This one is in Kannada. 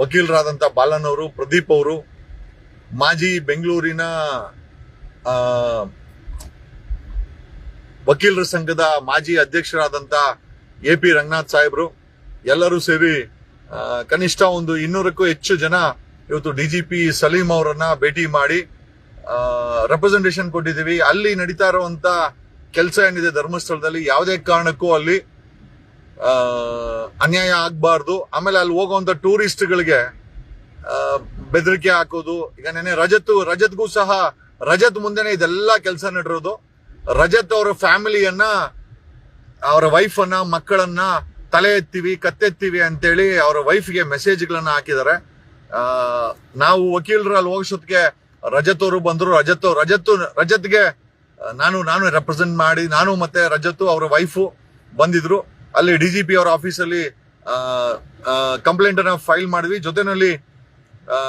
ವಕೀಲರಾದಂಥ ಬಾಲನ್ ಅವರು, ಪ್ರದೀಪ್ ಅವರು, ಮಾಜಿ ಬೆಂಗಳೂರಿನ ವಕೀಲರ ಸಂಘದ ಮಾಜಿ ಅಧ್ಯಕ್ಷರಾದಂಥ ಎ ಪಿ ರಂಗನಾಥ್ ಸಾಹೇಬ್ರು, ಎಲ್ಲರೂ ಸೇರಿ ಕನಿಷ್ಠ ಒಂದು ಇನ್ನೂರಕ್ಕೂ ಹೆಚ್ಚು ಜನ ಇವತ್ತು ಡಿ ಜಿ ಪಿ ಸಲೀಂ ಅವರನ್ನ ಭೇಟಿ ಮಾಡಿ ರೆಪ್ರೆಸೆಂಟೇಷನ್ ಕೊಟ್ಟಿದ್ದೀವಿ. ಅಲ್ಲಿ ನಡೀತಾ ಇರುವಂತ ಕೆಲಸ ಏನಿದೆ ಧರ್ಮಸ್ಥಳದಲ್ಲಿ, ಯಾವುದೇ ಕಾರಣಕ್ಕೂ ಅಲ್ಲಿ ಅನ್ಯಾಯ ಆಗಬಾರ್ದು. ಆಮೇಲೆ ಅಲ್ಲಿ ಹೋಗುವಂತ ಟೂರಿಸ್ಟ್ಗಳಿಗೆ ಬೆದರಿಕೆ ಹಾಕೋದು. ಈಗ ನೆನೆ ರಜತ್ ರಜತ್ಗೂ ಸಹ, ರಜತ್ ಮುಂದೆನೆ ಇದೆಲ್ಲ ಕೆಲಸ ನಡೆರೋದು. ರಜತ್ ಅವರ ಫ್ಯಾಮಿಲಿಯನ್ನ, ಅವರ ವೈಫ್ ಅನ್ನ ಮಕ್ಕಳನ್ನ ತಲೆ ಎತ್ತೀವಿ, ಕತ್ತೆತ್ತೀವಿ ಅಂತೇಳಿ ಅವರ ವೈಫ್ಗೆ ಮೆಸೇಜ್ಗಳನ್ನ ಹಾಕಿದ್ದಾರೆ. ನಾವು ವಕೀಲರು ಅಲ್ಲಿ ಹೋಗಿಸೋದಕ್ಕೆ ರಜತ್ ಅವರು ಬಂದ್ರು. ರಜತ್ ರಜತ್ ರಜತ್ಗೆ ನಾನು ನಾನು ರೆಪ್ರೆಸೆಂಟ್ ಮಾಡಿ, ನಾನು ಮತ್ತೆ ರಜತ್ ಅವರ ವೈಫು ಬಂದಿದ್ರು. ಅಲ್ಲಿ ಡಿಜಿಪಿ ಅವರ ಆಫೀಸಲ್ಲಿ ಕಂಪ್ಲೇಂಟ್ ಅನ್ನ ಫೈಲ್ ಮಾಡಿದ್ವಿ. ಜೊತೆನಲ್ಲಿ